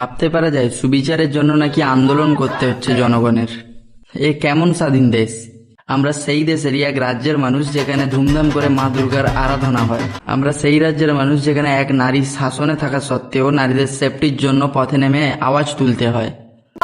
ভাবতে পারা যায়, সুবিচারের জন্য নাকি আন্দোলন করতে হচ্ছে জনগণের। এ কেমন স্বাধীন দেশ? আমরা সেই দেশের এক রাজ্যের মানুষ যেখানে ধুমধাম করে মা দুর্গার আরাধনা হয়। আমরা সেই রাজ্যের মানুষ যেখানে এক নারী শাসনে থাকা সত্ত্বেও নারীদের সেফটির জন্য পথে নেমে আওয়াজ তুলতে হয়।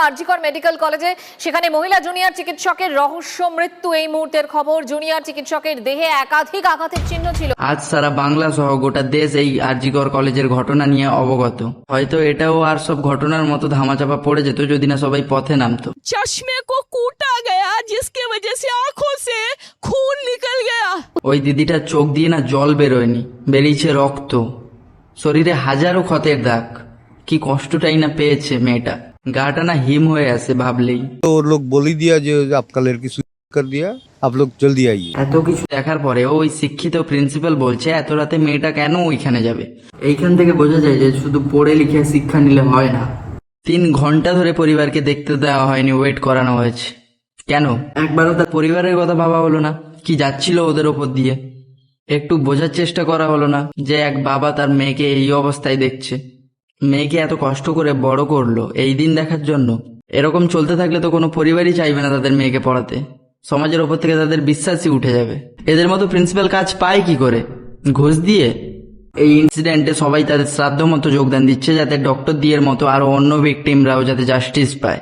আরজিকর মেডিকেল কলেজে সেখানে মহিলা জুনিয়র চিকিৎসকের রহস্য মৃত্যু এই মুহূর্তের খবর জুনিয়র চিকিৎসকের দেহে একাধিক আঘাতের চিহ্ন ছিল আজ সারা বাংলা সহ গোটা দেশ এই আরজিকর কলেজের ঘটনা নিয়ে অবগত হয়তো এটাও আর সব ঘটনার মতো ধামাচাপা পড়ে যেত যদি না সবাই পথে নামতো चश्मे को कूटा गया जिसके वजह से आंखों से खून निकल गया ওই দিদিটার চোখ দিয়ে না জল বেরোয়নি বেরিয়েছে রক্ত শরীরে হাজারো ক্ষতের দাগ কি কষ্টটাই না পেয়েছে মেয়েটা গাটা না হিম হয়ে আছে ভাবলেই। তো ওর লোক বলি দিয়া যে আপকালের কিছু কর দিয়া আপ লোক জলদি আইয়ে। এত কিছু দেখার পরে ওই শিক্ষিত প্রিন্সিপাল বলছে এত রাতে মেয়েটা কেন ওইখানে যাবে? এইখান থেকে বোঝা যায় যে শুধু পড়ে লিখে শিক্ষা নিলে হয় না। তিন ঘণ্টা ধরে পরিবারকে দেখতে দেওয়া হয়নি ওয়েট করানো হয়েছে। কেন? একবারও তার পরিবারের কথা ভাবা হলো না। কি যাচ্ছিল ওদের ওপর দিয়ে? একটু বোঝার চেষ্টা করা হলো না যে এক বাবা তার মেয়েকে এই অবস্থায় দেখছে। মেয়েকে এত কষ্ট করে বড় করল, এই দিন দেখার জন্য। এরকম চলতে থাকলে তো কোনো পরিবারই চাইবে না তাদের মেয়েকে পড়াতে। সমাজের ওপর থেকে তাদের বিশ্বাসই উঠে যাবে। এদের মতো প্রিন্সিপাল কাজ পায় কি করে? ঘুষ দিয়ে? এই ইনসিডেন্টে সবাই তাদের শ্রাদ্ধ মতো যোগদান দিচ্ছে যাতে ডক্টর দিয়ের মতো আরও অন্য ভিকটিমরাও যাতে জাস্টিস পায়।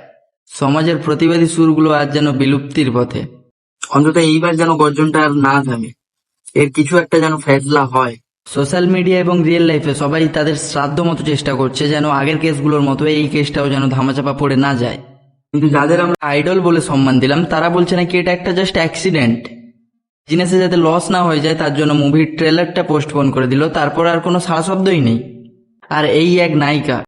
সমাজের প্রতিবাদী সুরগুলো আজ যেন বিলুপ্তির পথে। অন্তত এইবার যেন গর্জনটা আর না থামে। এর কিছু একটা যেন ফেসলা হয়। সোশ্যাল মিডিয়া এবং রিয়েল লাইফে সবাই তাদের শ্রাদ্ধ মতো চেষ্টা করছে যেন আগের কেসগুলোর মতো এই কেসটাও যেন ধামাচাপা পড়ে না যায়। কিন্তু যাদের আমরা আইডল বলে সম্মান দিলাম, তারা বলছে নাকি এটা একটা জাস্ট অ্যাক্সিডেন্ট জিনিসে যাতে লস না হয়ে যায়, তার জন্য মুভির ট্রেলারটা পোস্টপোন করে দিল, তারপর আর কোনো সারা শব্দই নেই। আর এই এক নায়িকা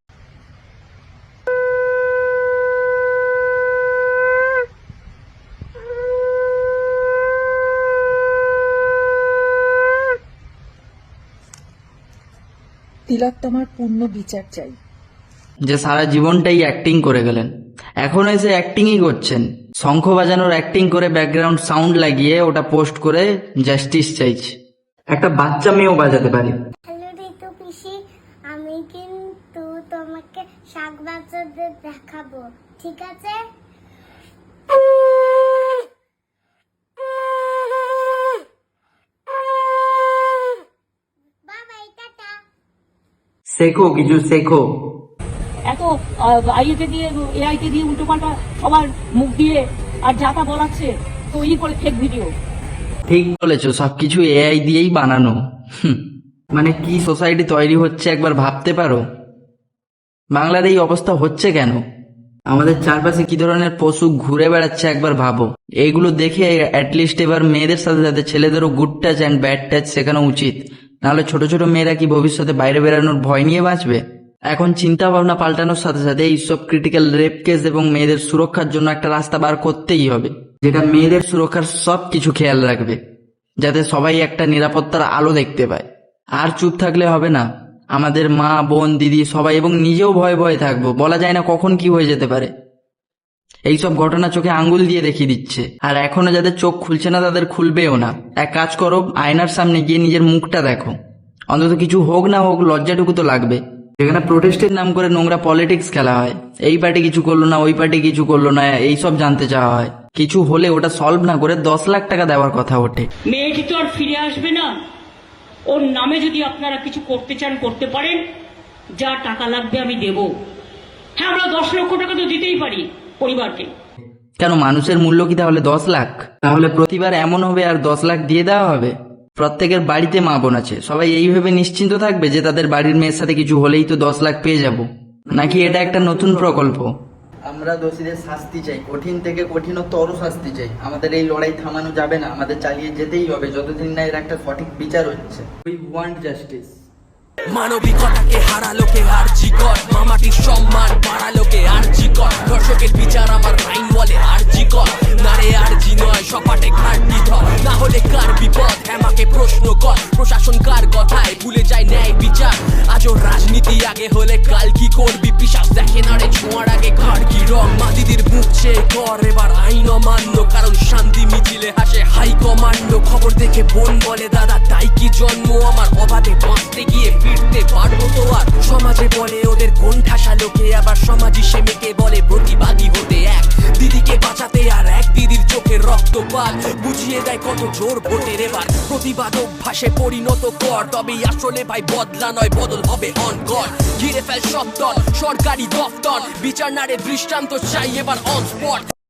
তিলোত্তমার পূর্ণ বিচার চাই। যে সারা জীবনটাই অ্যাক্টিং করে গেলেন। এখন এসে অ্যাক্টিংই করছেন। শঙ্খ বাজানোর অ্যাক্টিং করে ব্যাকগ্রাউন্ড সাউন্ড লাগিয়ে ওটা পোস্ট করে জাস্টিস চাইছে। একটা বাচ্চা মেয়েও বাজাতে পারে। হ্যালো ঋতু পিসি আমি কিন্তু তোমাকে শাক বাচ্চাদের দেখাবো ঠিক আছে? শেখো কিছু শেখো। এত আইএতে দিয়ে এআইতে দিয়ে উল্টো পাল্টা সবার মুখ দিয়ে আর যা তা বলাচ্ছে তৈরি করে ফেক ভিডিও ঠিক বলেছ সবকিছু এআই দিয়েই বানানো। মানে কি সোসাইটি তৈরি হচ্ছে একবার ভাবতে পারো? বাংলার এই অবস্থা হচ্ছে কেন? আমাদের চারপাশে কি ধরনের পশু ঘুরে বেড়াচ্ছে একবার ভাবো। এইগুলো দেখে অ্যাটলিস্ট এবার মেয়েদের সাথে সাথে ছেলেদেরও good touch and bad touch শেখানো উচিত। নাহলে ছোট ছোট মেয়েরা কি ভবিষ্যতে বাইরে বেরানোর ভয় নিয়ে বাঁচবে? এখন চিন্তা ভাবনা পাল্টানোর সাথে সাথে এইসব ক্রিটিক্যাল রেপ কেস এবং মেয়েদের সুরক্ষার জন্য একটা রাস্তা বার করতেই হবে, যেটা মেয়েদের সুরক্ষার সব কিছু খেয়াল রাখবে, যাতে সবাই একটা নিরাপত্তার আলো দেখতে পায়। আর চুপ থাকলে হবে না। আমাদের মা, বোন, দিদি, সবাই এবং নিজেও ভয়ে ভয়ে থাকব। বলা যায় না কখন কি হয়ে যেতে পারে। এইসব ঘটনা চোখে আঙ্গুল দিয়ে দেখিয়ে দিচ্ছে। আর এখনও যাদের চোখ খুলছে না, তাদের খুলবেও না। এক কাজ করো, আয়নার সামনে গিয়ে নিজের মুখটা দেখো। অন্তত কিছু হোক না হোক, লজ্জাটুকু তো লাগবে। যেখানে প্রোটেস্টের নাম করে নোংরা পলিটিক্স খেলা হয়। এই পার্টি কিছু করল না, ওই পার্টি কিছু করল না, এই সব জানতে চাওয়া হয়। কিছু হলে ওটা সলভ না করে দশ লাখ টাকা দেওয়ার কথা ওঠে। মেয়েটি তো আর ফিরে আসবে না। ওর নামে যদি আপনারা কিছু করতে চান, করতে পারেন। যা টাকা লাগবে আমি দেব। হ্যাঁ আমরা দশ লক্ষ টাকা তো দিতেই পারি। পরিবারকে। কেন মানুষের মূল্য কি তাহলে দশ লাখ? তাহলে প্রতিবার এমন হবে আর দশ লাখ দিয়ে দেওয়া হবে? প্রত্যেকের বাড়িতে মা বোন আছে সবাই এইভাবে নিশ্চিন্ত থাকবে যে তাদের বাড়ির মেয়ের সাথে কিছু হলেই তো দশ লাখ পেয়ে যাব। নাকি এটা একটা নতুন প্রকল্প? আমরা দোষীদের শাস্তি চাই কঠিন থেকে কঠিনতর শাস্তি চাই। আমাদের এই লড়াই থামানো যাবে না আমাদের চালিয়ে যেতেই হবে যতদিন না এর একটা সঠিক বিচার হচ্ছে। উই ওয়ান্ট জাস্টিস মানবিকতাকে হারালোকে আরজি কর মামাটির সম্মান বাড়ালোকে আরজি কর দর্শকের বিচার আমার আইন বলে আরজি কর নারে আরজি নয়, সপাটে ঘাটতি ধর না হলে কার বিপদ? আমাকে প্রশ্ন কর, প্রশাসন কার কথায় ভুলে যায় ন্যায় বিচার? আজও রাজনীতি আগে হলে কাল কি করবি? পিসাস দেখে নারে ছোঁয়ার আগে কার কি রং? মা দিদির বুক চেয়ে কর, এবার আইন অমান্য, কারণ শান্তি মিছিলে হাসে হাই কমান্ড। খবর দেখে বোন বলে, দাদা, তাই কি জন্ম? আমার অবাধে বাঁচতে গিয়ে ফিরতে পারব তো আর? সমাজে বলে, ওদের কোন ঠাসা লোকে, আবার সমাজই সে মেয়েকে বলে, প্রতিবাদী হতে এক, দিদিকে বাঁচাতে আর এক দিদির চোখের রক্ত রক্তপাত। বুঝিয়ে দেয় কত জোর ভোটের এবার। প্রতিবাদ অভ্যাসে পরিণত কর, তবেই আসলে ভাই বদলা নয়, বদল হবে অনকর। ঘিরে ফেল সব দল, সরকারি দপ্তর বিচার নারে দৃষ্টান্ত চাই এবার অন স্পট